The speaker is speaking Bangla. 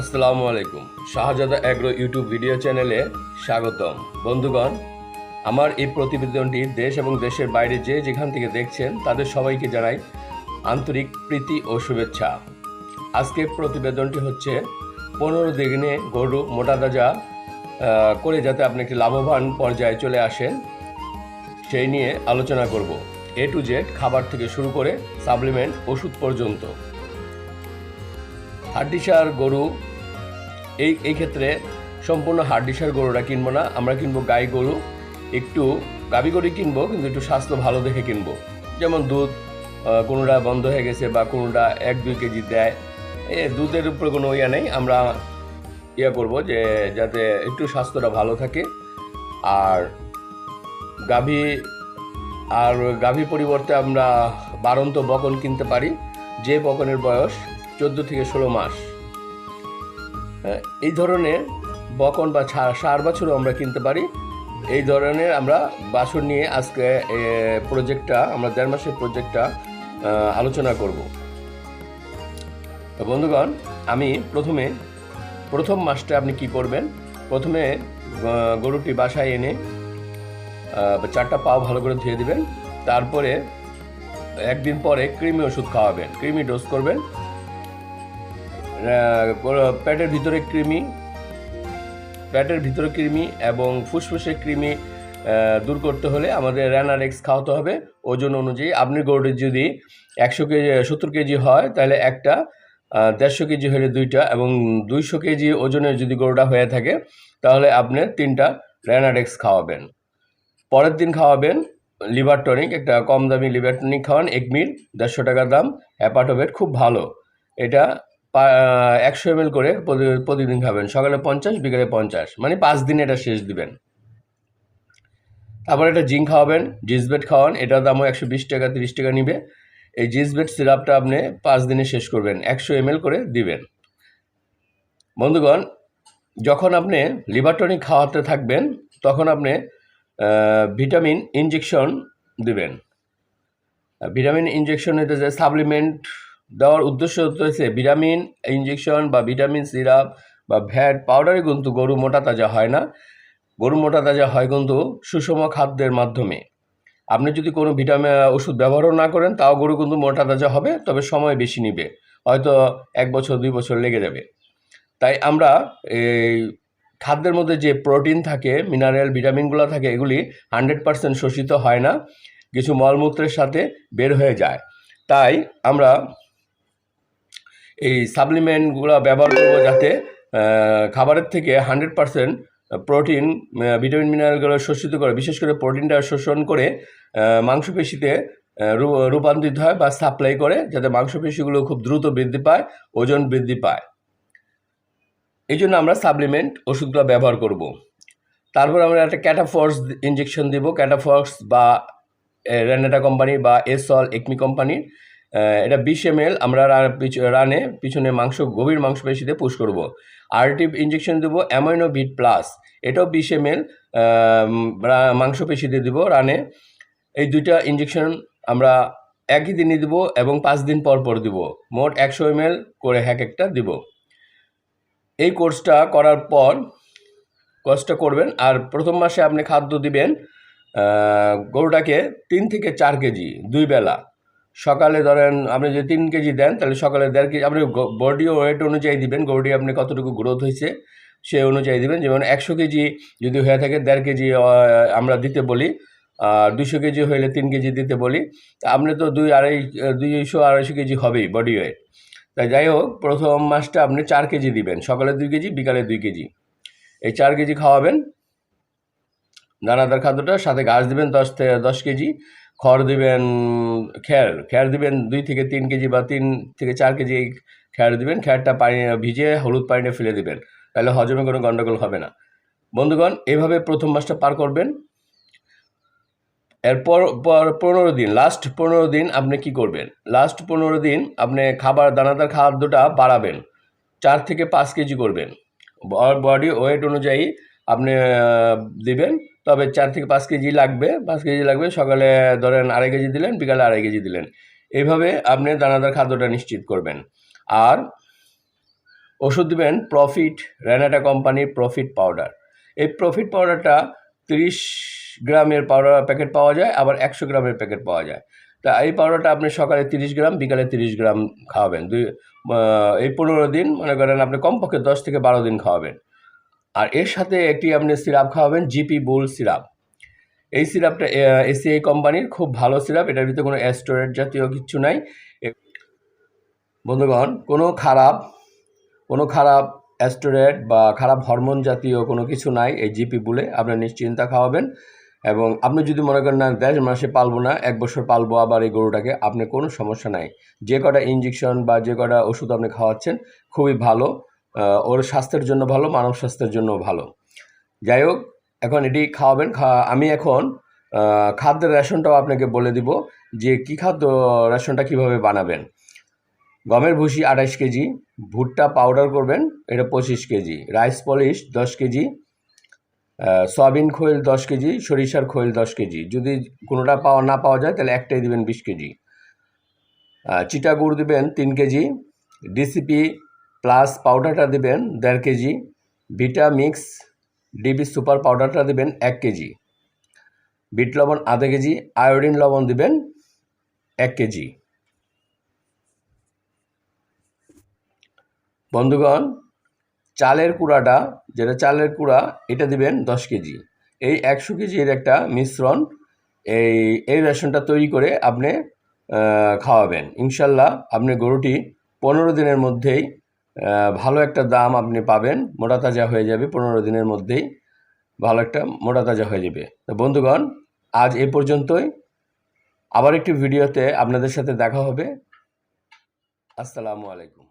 আসসালামু আলাইকুম শাহজাদা অ্যাগ্রো ইউটিউব ভিডিও চ্যানেলে স্বাগতম। বন্ধুগণ, আমার এই প্রতিবেদনটি দেশ এবং দেশের বাইরে যে যেখান থেকে দেখছেন, তাদের সবাইকে জানাই আন্তরিক প্রীতি ও শুভেচ্ছা। আজকের প্রতিবেদনটি হচ্ছে পনেরো দিনে গরু মোটা তাজা করে যাতে আপনি একটি লাভবান পর্যায়ে চলে আসেন, সেই নিয়ে আলোচনা করব। এ টু জেড খাবার থেকে শুরু করে সাপ্লিমেন্ট, ওষুধ পর্যন্ত। হাড্ডিসার গরু, এই এই ক্ষেত্রে সম্পূর্ণ হাড্ডিসার গরুটা কিনবো না। আমরা কিনবো গাই গরু, একটু গাবি গরু কিনবো, কিন্তু একটু স্বাস্থ্য ভালো দেখে কিনবো। যেমন দুধ কোনোটা বন্ধ হয়ে গেছে বা কোনোটা এক, দুই কেজি দেয়, এ দুধের উপরে কোনো ইয়ে নেই। আমরা ইয়ে করব যে, যাতে একটু স্বাস্থ্যটা ভালো থাকে। আর গাভী আর গাভী পরিবর্তে আমরা বারন্ত বকন কিনতে পারি। যে বকনের বয়স চোদ্দ থেকে ষোলো মাস। হ্যাঁ, এই ধরনের বকন বা সার বাছুরও আমরা কিনতে পারি। এই ধরনের আমরা বাছুর নিয়ে আজকে প্রজেক্টটা আমরা দেড় মাসের প্রজেক্টটা আলোচনা করব। তো বন্ধুগণ আমি প্রথমে প্রথম মাসটা আপনি কি করবেন? প্রথমে গরুটি বাসায় এনে চারটা পাও ভালো করে ধুয়ে দিবেন। তারপরে একদিন পরে কৃমি ওষুধ খাওয়াবেন। কৃমি ডোজ করবেন। পেটের ভিতরে কৃমি পেটের ভিতরে কৃমি এবং ফুসফুসের কৃমি দূর করতে হলে আমাদের র্যানারেক্স খাওয়াতে হবে। ওজন অনুযায়ী আপনি গরুটির যদি একশো কেজি, সত্তর কেজি হয়, তাহলে একটা দেড়শো কেজি হলে দুইটা এবং দুইশো কেজি ওজনের যদি গরুটা হয়ে থাকে, তাহলে আপনি তিনটা র্যানারেক্স খাওয়াবেন। পরের দিন খাওয়াবেন লিভার টনিক, একটা কম দামি লিভার টনিক খাওয়ান, এক মিল, দেড়শো টাকা দাম অ্যাপাটোভেট খুব ভালো। এটা একশো এম করে প্রতি- প্রতিদিন খাবেন। সকালে পঞ্চাশ, বিকালে পঞ্চাশ। মানে পাঁচ দিন এটা শেষ দিবেন। তারপর একটা জিঙ্ক খাওয়াবেন, জিসবেট খাওয়ান। এটার দামও একশো বিশ টাকা, তিরিশ টাকা নিবে। এই জিসবেট সিরাপটা আপনি পাঁচ দিনে শেষ করবেন। একশো এম করে দিবেন। বন্ধুগণ, যখন আপনি লিভার টনিক খাওয়াতে থাকবেন, তখন আপনি ভিটামিন ইনজেকশন দিবেন। ভিটামিন ইনজেকশন হতে যে সাপ্লিমেন্ট দেওয়ার উদ্দেশ্য হচ্ছে ভিটামিন ইঞ্জেকশন বা ভিটামিন সিরাপ বা ভ্যাট পাউডারে কিন্তু গরু মোটা তাজা হয় না। গরু মোটা তাজা হয় কিন্তু সুষম খাদ্যের মাধ্যমে। আপনি যদি কোনো ভিটামিন ওষুধ ব্যবহারও না করেন, তাও গরু কিন্তু মোটা তাজা হবে, তবে সময় বেশি নিবে। হয়তো এক বছর, দুই বছর লেগে যাবে। তাই আমরা এই খাদ্যের মধ্যে যে প্রোটিন থাকে, মিনারেল ভিটামিনগুলো থাকে, এগুলি হান্ড্রেড পার্সেন্ট শোষিত হয় না। কিছু মলমূত্রের সাথে বের হয়ে যায়। তাই আমরা এই সাপ্লিমেন্টগুলো ব্যবহার করব যাতে খাবারের থেকে হান্ড্রেড পার্সেন্ট প্রোটিন ভিটামিন মিনারেলগুলো শোষিত করে, বিশেষ করে প্রোটিনটা শোষণ করে মাংসপেশিতে রূপান্তরিত হয় বা সাপ্লাই করে, যাতে মাংসপেশিগুলো খুব দ্রুত বৃদ্ধি পায়, ওজন বৃদ্ধি পায়। এই জন্য আমরা সাপ্লিমেন্ট ওষুধগুলো ব্যবহার করব। তারপর আমরা একটা ক্যাটাফর্স ইঞ্জেকশন দিব। ক্যাটাফর্স বা রেনেটা কোম্পানি বা এসল একমি কোম্পানি এটা বিশ এম এল আমরা রানে পিছনে মাংস, গভীর মাংসপেশিতে পুশ করব। আরটিভ ইঞ্জেকশন দেবো অ্যামাইনো বিট প্লাস এটাও বিশ এম এল মাংসপেশিতে দিব রানে। এই দুইটা ইঞ্জেকশন আমরা একই দিনই দিব এবং পাঁচ দিন পর পর দিব। মোট একশো এম করে হ্যাক একটা দিব। এই কোর্সটা করার পর কোর্সটা করবেন, আর প্রথম মাসে আপনি খাদ্য দিবেন গরুটাকে তিন থেকে চার কেজি, দুই বেলা। সকালে ধরেন আপনি যদি তিন কেজি দেন, তাহলে সকালে দেড় কেজি, আপনি বডি ওয়েট অনুযায়ী দিবেন গরুটি আপনি কতটুকু গ্রোথ হয়েছে সে অনুযায়ী দিবেন। যেমন একশো কেজি যদি হয়ে থাকে দেড় কেজি আমরা দিতে বলি, আর দুশো কেজি হলে তিন কেজি দিতে বলি, তা আপনি তো দুই আড়াই, দুইশো আড়াইশো কেজি হবেই বডি ওয়েট তাই যাই হোক, প্রথম মাসটা আপনি চার কেজি দিবেন, সকালে দুই কেজি, বিকালে দুই কেজি। এই চার কেজি খাওয়াবেন, দানাদার খাদ্যটা, সাথে ঘাস দিবেন দশ থেকে দশ কেজি খড় দিবেন খ্যার খ্যার দিবেন দুই থেকে তিন কেজি বা তিন থেকে চার কেজি খ্যার দিবেন খ্যারটা পানি ভিজে হলুদ পানিতে ফেলে দিবেন। তাহলে হজমে কোনো গন্ডগোল হবে না। বন্ধুগণ, এভাবে প্রথম মাসটা পার করবেন। এরপর, পর পনেরো দিন লাস্ট পনেরো দিন আপনি কি করবেন? লাস্ট পনেরো দিন আপনি খাবার, দানাদার খাদ্যটা বাড়াবেন। চার থেকে পাঁচ কেজি করবেন। বডি ওয়েট অনুযায়ী আপনি দিবেন। তবে চার থেকে পাঁচ কেজি লাগবে, পাঁচ কেজি লাগবে। সকালে ধরেন আড়াই কেজি দিলেন, বিকালে আড়াই কেজি দিলেন। এইভাবে আপনি দানাদার খাদ্যটা নিশ্চিত করবেন। আর ওষুধ দেবেন প্রফিট, রেনাটা কোম্পানির প্রফিট পাউডার। এই প্রফিট পাউডারটা তিরিশ গ্রামের পাউডার প্যাকেট পাওয়া যায়, আবার একশো গ্রামের প্যাকেট পাওয়া যায়। তা এই পাউডারটা আপনি সকালে তিরিশ গ্রাম, বিকালে তিরিশ গ্রাম খাওয়াবেন। দুই এই পনেরো দিন, মনে করেন আপনি কমপক্ষে দশ থেকে বারো দিন খাওয়াবেন। আর এর সাথে একটি আপনি সিরাপ খাওয়াবেন জিপি বুল সিরাপ। এই সিরাপটা এসিআই কোম্পানির খুব ভালো সিরাপ, এটার ভিতরে কোনো অ্যাস্টোরেট জাতীয় কিছু নাই। বন্ধুগণ, কোনো খারাপ কোনো খারাপ অ্যাস্টোরেট বা খারাপ হরমোন জাতীয় কোনো কিছু নাই, এই জিপি বুলে আপনার নিশ্চিন্তা খাওয়াবেন এবং আপনি যদি মনে করেন না দেড় মাসে পালবো না, এক বছর পালবো আবার এই গরুটাকে, আপনি কোনো সমস্যা নাই। যে কটা ইঞ্জেকশন বা যে কটা ওষুধ আপনি খাওয়াচ্ছেন, খুবই ভালো। ওর স্বাস্থ্যের জন্য ভালো, মানব স্বাস্থ্যের জন্য ভালো। যাই হোক, এখন এটি খাওয়াবেন। খা- আমি এখন খাদ্যের রেশনটাও আপনাকে বলে দিব যে কী খাদ্য রেশনটা কীভাবে বানাবেন। গমের ভুসি আঠাশ কেজি, ভুট্টা পাউডার করবেন, এটা পঁচিশ কেজি, রাইস পলিশ দশ কেজি সয়াবিন খোল দশ কেজি, সরিষার খোল দশ কেজি। যদি কোনোটা পাওয়া, না পাওয়া যায়, তাহলে একটাই দিবেন বিশ কেজি। চিটা গুড় দিবেন তিন কেজি, ডিসিপি প্লাস পাউডারটা দিবেন দেড় K G Vita mix DB super পাউডারটা দিবেন এক কেজি, বিট লবণ আধা কেজি আয়োডিন লবণ দিবেন এক কেজি। বন্ধুগণ, চালের কুড়াটা, যেটা চালের কুড়া, এটা দিবেন দশ কেজি। এই একশো কেজির একটা মিশ্রণ, এই এই রেশনটা তৈরি করে আপনি খাওয়াবেন। ইনশাল্লাহ আপনি গরুটি পনেরো দিনের মধ্যেই ভালো একটা দাম আপনি পাবেন, মোটা তাজা হয়ে যাবে পনেরো দিনের মধ্যেই, ভালো একটা মোটা তাজা হয়ে যাবে। তো বন্ধুগণ, আজ এ পর্যন্তই। আবার একটি ভিডিওতে আপনাদের সাথে দেখা হবে। আসসালামু আলাইকুম।